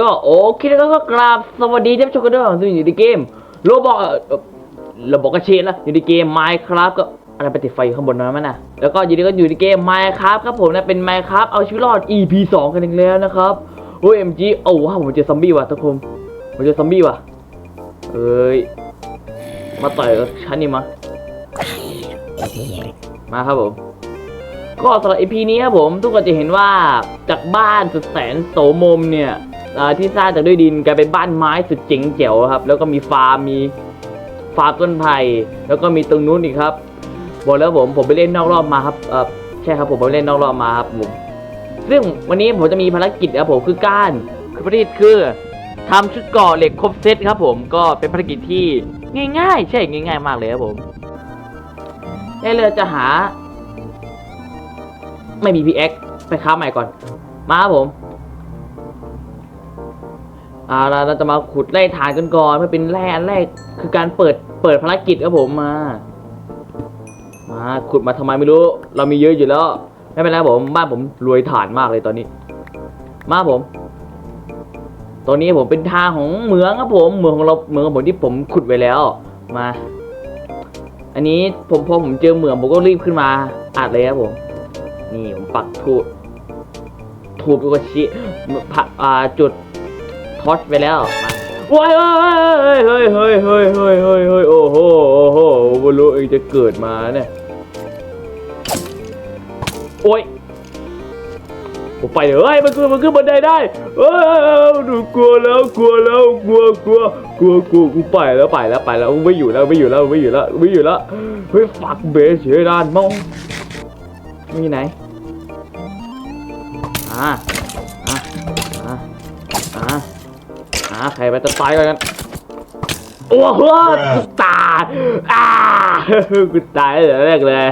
ก็โอเคแล้วก็กราบสวัสดีท่านผู้ชมกันด้วยซึ่งอยู่ในเกมโรบอกเราบอกกระเชนแล้วอยู่ในเกม Minecraft ก็อะไรไปติดไฟอยู่ข้างบนนั้นมั้ยนะแล้วก็อยู่ดีก็อยู่ในเกม Minecraft ครับผมนะเป็น Minecraft เอาชีวิตรอด EP 2 กันอีกแล้วนะครับโอ้ย MG โอ้ว้าวผมเจอซอมบี้ว่ะทุกคนผมเจอซอมบี้ว่ะเอ้ยมาต่อยกับฉันนี่มา มาครับผมก็สำหรับ EP นี้ครับผมทุกคนจะเห็นว่าจากบ้านสุดแสนโสมมเนี่ย ที่สร้างจากด้วยดินกลายเป็นบ้านไม้สุดเจ๋งแจ๋วครับ แล้วก็มีฟาร์มมีฟาร์มต้นไผ่แล้วก็มีตรงนู้นอีกครับบอกแล้วผมผมไปเล่นนอกรอบมาครับเออใช่ครับผมไปเล่นนอกรอบมาครับผมซึ่งวันนี้ผมจะมีภารกิจครับผมคือการคือภารกิจคือทำชุดเกราะเหล็กครบเซตครับ ผมก็เป็นภารกิจที่ง่าย ๆ ใช่ง่าย ๆ มากเลยครับผมได้เลยจะหา ไม่มี PX ไปค้าใหม่ก่อน มาครับผม อ่าเราเราจะมาขุดไล่ฐานกันก่อนเพื่อเป็นแร่อันแรกคือการเปิดเปิดภารกิจครับผมมามาขุดมาทำไมไม่รู้ เรามีเยอะอยู่แล้ว ไม่เป็นไรครับผมบ้านผมรวยฐานมากเลยตอนนี้ มาผมตอนนี้ผมเป็นทางของเหมืองครับผมเหมืองของเราเหมืองของผมที่ผมขุดไว้แล้วมา อันนี้ผมพอผมเจอเหมืองผมก็รีบขึ้นมาอัดเลยครับผม นี่ผมปักทูบทูบก็ชิพะอ่าจุด ทอชไปแล้วว้ายเฮ้ยเฮ้ยเฮ้ยเฮ้ยเฮ้ยเฮ้ยเฮ้ยโอ้โหโอ้โหไม่รู้เองจะเกิดมาเนี่ยโอ้ยผมไปเลยเฮ้ยมันขึ้นมันขึ้นบันไดได้เฮ้ยดูกลัวแล้วกลัวแล้วกลัวกลัวกลัวกลัวกูไปแล้วไปแล้วไปแล้วไม่อยู่แล้วไม่อยู่แล้วไม่อยู่แล้วไม่อยู่แล้วเฮ้ยฝักเบสเฉยด้านมองมีไหนอ่าอ่าอ่าอ่าอ่า ใครไปจะตายกัน โอ้โหกูตายอ่ากูตายตั้งแต่แรกเลย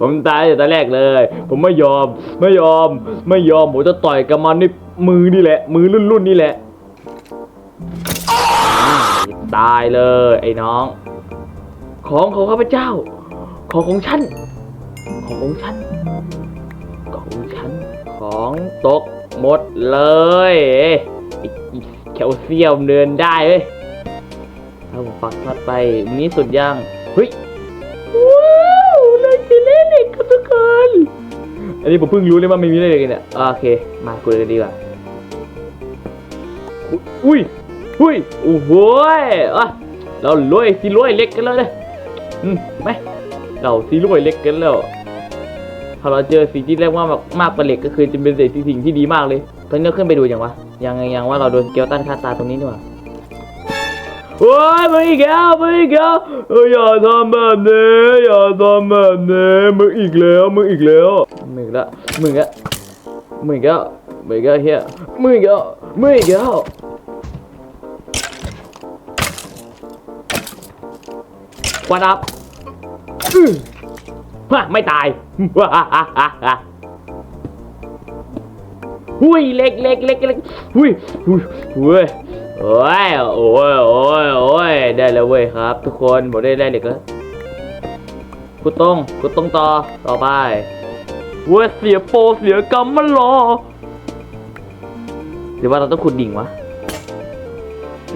ผมตายตั้งแต่แรกเลย ผมไม่ยอม ไม่ยอม ไม่ยอม ผมจะต่อยกับมันนี่มือนี่แหละ มือรุ่นรุ่นๆนี่แหละ ตายเลย ไอ้น้อง ของของข้าพเจ้า ของของฉัน ของของฉัน ของฉัน ของตกหมดเลย แคลเซียมเดินได้เว้ยเอาผมปักพัดไปนี่สุดย่างเฮ้ยว้าวเลยจะเล่นเหล็กครับทุกคนอันนี้ผมเพิ่งรู้เลยว่าไม่มีเล็กเนี่ยโอเค มาคุยกันดีกว่าอุ้ยอุ้ยโอ้โหอะเรารวยสิรวยเล็กกันแล้วเลยอืมไหมเราสิรวยเล็กกันแล้วถ้าเราเจอสิ่งที่เรียกว่ามากมากกว่าเหล็กก็คือจะเป็นสิ่งที่ดีมากเลยตอนนี้เราขึ้นไปดูยังวะ ยังยังว่าเราโดนเกลตันฆ่าตาตรงนี้ดีกว่าโอ้ยมึงอีกแล้วมึงอีกแล้วอย่าทำแบบนี้อย่าทำแบบนี้มึงอีกแล้วมึงอีกแล้วมึงอีกแล้วมึงอีกแล้วมึงอีกแล้วมึงอีกแล้วเฮียมึงอีกแล้วมึงอีกแล้ววันอัพฮะไม่ตาย หุยเล็กเล็กเล็กเล็กหุยหุยหุยโอ้ยโอ้ยโอ้ยโอ้ยได้แล้วเว้ยครับ ทุกคนบอได้ได้เล็กแล้วกูตรงกูตรงต่อต่อไปเว้ยเสียโปเสียกรรมมันรอหรือว่าเราต้องขุดดิ่งวะ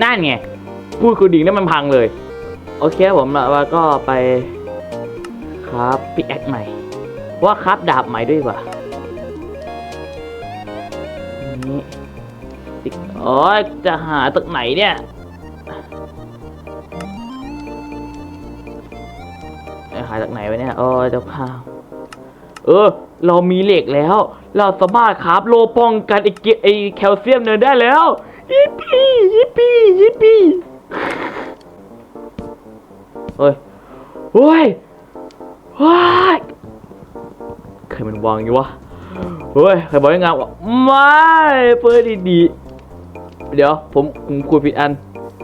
นั่นไงพูดขุดดิ่งแล้วมันพังเลย โอเคผมล้วก็ไปครับปิกแอคใหม่ ว่าครับดาบใหม่ด้วยกว่า โอ้ยจะหาตึกไหนเนี่ยจะหาจากไหนวะเนี่ยโอ้ยจ้าข้าเออ เรามีเหล็กแล้ว เราสามารถคราบโลป้องกันไอเกไอแคลเซียมเนินได้แล้ว ยิปปี้ยิปปี้ยิปปี้เฮ้ยเฮ้ยว้ายใครมันวางอยู่วะ เฮ้ย ใครบอกให้งานวะไม่ เปิดดีๆ เดี๋ยวผมผมคุยผิดอัน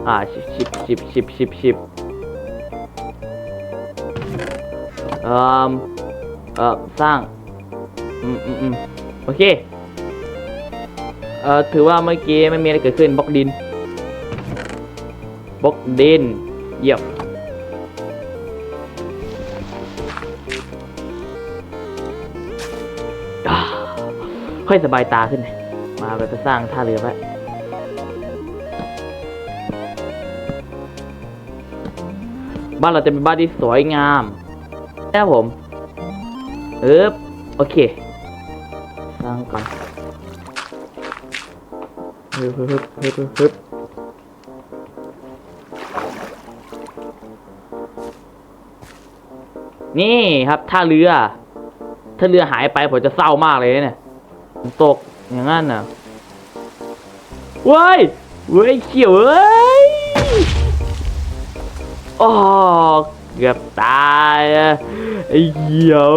อ่าชิบชิบชิบชิบชิบชิบเอ่อเอ่อสร้าง อืมอืมอืมโอเค เอ่อ ถือว่าเมื่อกี้ไม่มีอะไรเกิดขึ้นบล็อกดินบล็อกดินเยี่ยมค่อยสบายตาขึ้น มาเราจะสร้างท่าเรือไว้ บ้านเราจะเป็นบ้านที่สวยงามนะครับผมเออโอเคสร้างก่อนฮึบฮึบฮึบฮึบนี่ครับท่าเรือ ถ้าเรือหายไปผมจะเศร้ามากเลยเนี่ยตกอย่างนั้นน่ะเว้ยเว้ยเขียวเว้ย โอ้เกือบตายอะไอ้เขียว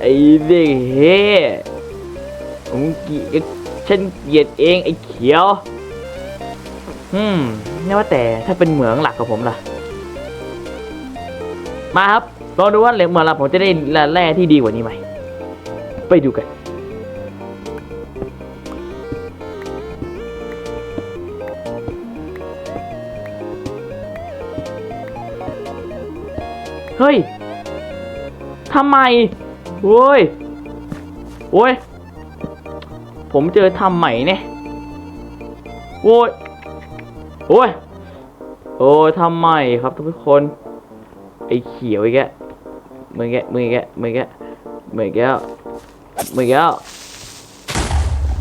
ไอ้เด็กเฮ่ผมเกลียดฉันเกลียดเองไอ้เขียวอืมนี่ว่าแต่ถ้าเป็นเหมืองหลักของผมล่ะ มาครับลองดูว่าเหล็กเหมืองหลักผมจะได้แร่ที่ดีกว่านี้ไหมไปดูกัน เฮ้ยทำไมโว้ยโว้ย ผมเจอทำใหม่เนี่ยโว้ยโอ้ย โอ้ยทำใหม่ครับทุกคน ไอ้เขียวอีกแกะมือแกะมือแกะมือแกะมือแกะมือแก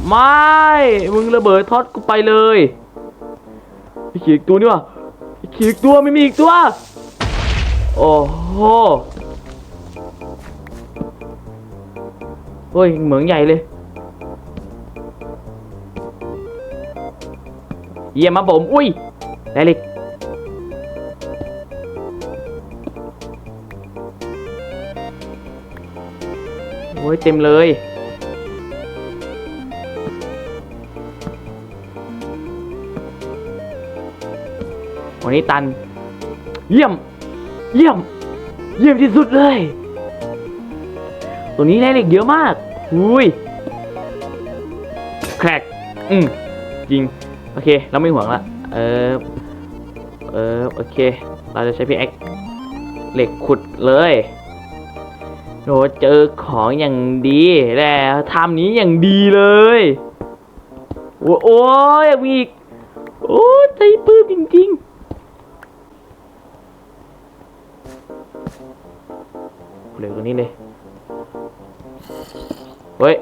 ไม่ มึงระเบิดท็อตกูไปเลยไอ้เขียวอีกตัวนี่วะไอ้เขียวอีกตัวไม่มีอีกตัว โอ้โหเฮ้ยเหมืองใหญ่เลยเยี่ยมมาผม อุ้ยได้เลยโอ้ยเต็มเลย วันนี้ตัน เยี่ยม เยี่ยม เยี่ยมที่สุดเลย ตัวนี้ได้เหล็กเยอะมากหุยแครกอืมจริง โอเค เราไม่ห่วงละ เออ เออ โอเค เราจะใช้พี่แอ็กเหล็กขุดเลยโหเจอของอย่างดีแล้วทำนี้อย่างดีเลย โอ้ยมีอีก โอ้ใจปื้มจริง ๆ เหลือตรงนี้เลยเฮ้ย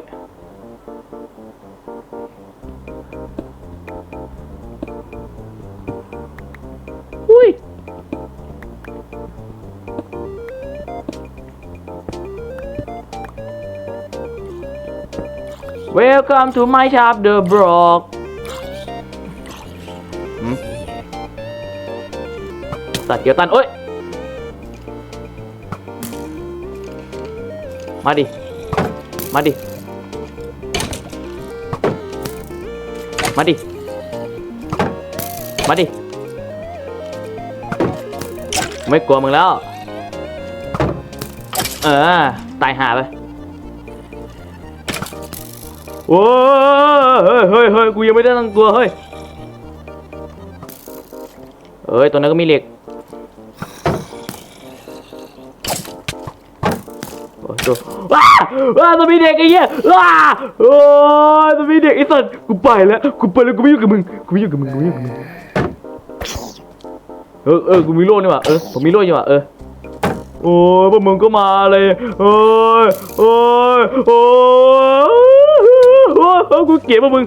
อุ้ย Welcome to my shop the block หืมสัตว์เกียวตันโอ้ย มาดิ มาดิ มาดิ มาดิ ไม่กลัวมึงแล้ว เออ ตายหาไปโอ้ยเฮ้ยเฮ้ยเฮ้ยกูยังไม่ได้ตั้งตัว เฮ้ย เอ้ย ตัวนั้นก็มีเหล็ก ดูว้าว้าตัวมีเด็กไอ้เหี้ยว้าโอ้ยตัวมีเด็กไอ้สัตว์กูไปแล้วกูไปแล้วกูไม่อยู่กับมึงกูไม่อยู่กับมึงกูไม่อยู่กับมึงเออเออกูมีโล่นี่หว่าเออผมมีโล่นี่หว่าเออโอ้ยพวกมึงก็มาเลยโอ้ยโอ้ยโอ้ยโอ้ยโอ้ยกูเกลียดพวกมึง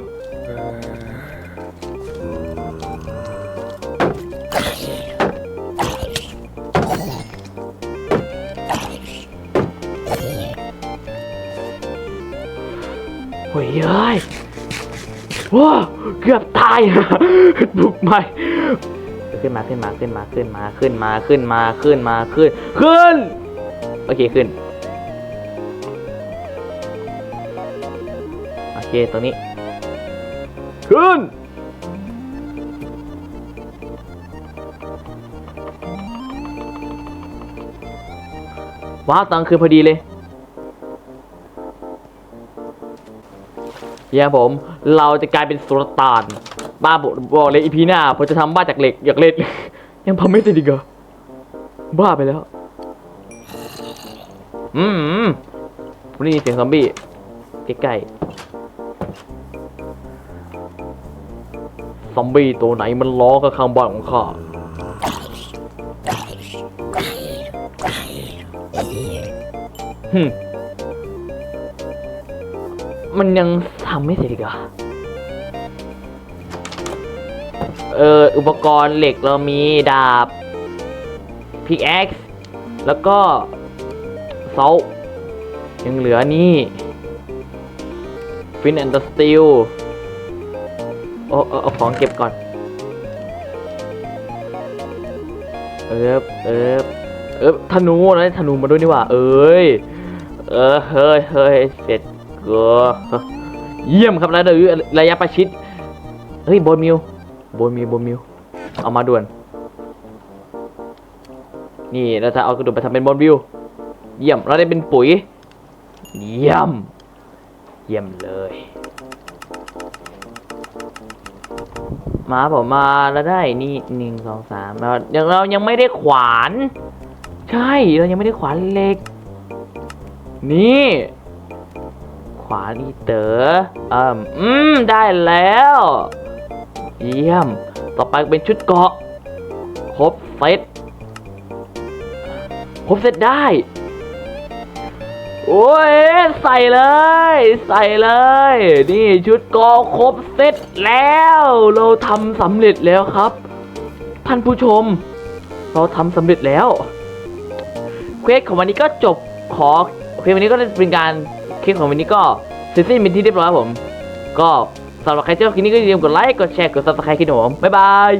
เอ้ยว้าเกือบตายบุกใหม่ขึ้นมาขึ้นมาขึ้นมาขึ้นมาขึ้นมาขึ้นมาขึ้นมาขึ้นขึ้นโอเคขึ้นโอเคตรงนี้ ขึ้นว้าวตอนคืนพอดีเลย เนี่ยผม เราจะกลายเป็นสุลต่านบ้าบอกเลยอีพีหน้าผมจะทำบ้านจากเหล็กอยากเล่นยังทำไม่ติดอีกเหรอบ้าไปแล้ว อืมวันนี้เสียงซอมบี้ใกล้ๆซอมบี้ตัวไหนมันล้อกับข้างบ้านของข้าฮึมันยัง ทำไม่เสร็จอีกเหรอเอออุปกรณ์เหล็กเรามีดาบพิกแอ็กซ์แล้วก็เซายังเหลือนี่ฟินแอนด์สตีลโอ้เอาเอาของเก็บก่อน เอิบเอิบเอิบธนูนะธนูมาด้วยนี่ว่า เอ้ย เออเฮ้ยเฮ้ยเสร็จก็ เยี่ยมครับแล้วเดี๋ยวระยะประชิด เฮ้ยโบนมิวโบนมิวโบนมิว เอามาด่วน นี่เราจะเอากระดูกไปทำเป็นบอลวิว เยี่ยม เราได้เป็นปุ๋ย เยี่ยม เยี่ยมเลย มาผมมาแล้วได้ นี่หนึ่งสองสามเรายังเรายังไม่ได้ขวาน ใช่ เรายังไม่ได้ขวานเหล็ก นี่ ขวานอีเต๋ออ่มอืม ได้แล้ว เยี่ยม ต่อไปเป็นชุดเกาะ ครบเซตครบเซตได้ โอ้ย ใส่เลย ใส่เลย นี่ชุดเกาะครบเซตแล้ว เราทำสำเร็จแล้วครับ ท่านผู้ชม เราทำสำเร็จแล้ว เควสของวันนี้ก็จบขอเควสวันนี้ก็เป็นการ คลิปของวันนี้ก็เสร็จสิ้นเป็นที่เรียบร้อยครับผม ก็สำหรับใครที่ชอบคลิปนี้ก็อย่าลืมกดไลค์ กดแชร์ กดซับสไครต์คลิปของผม บ๊ายบาย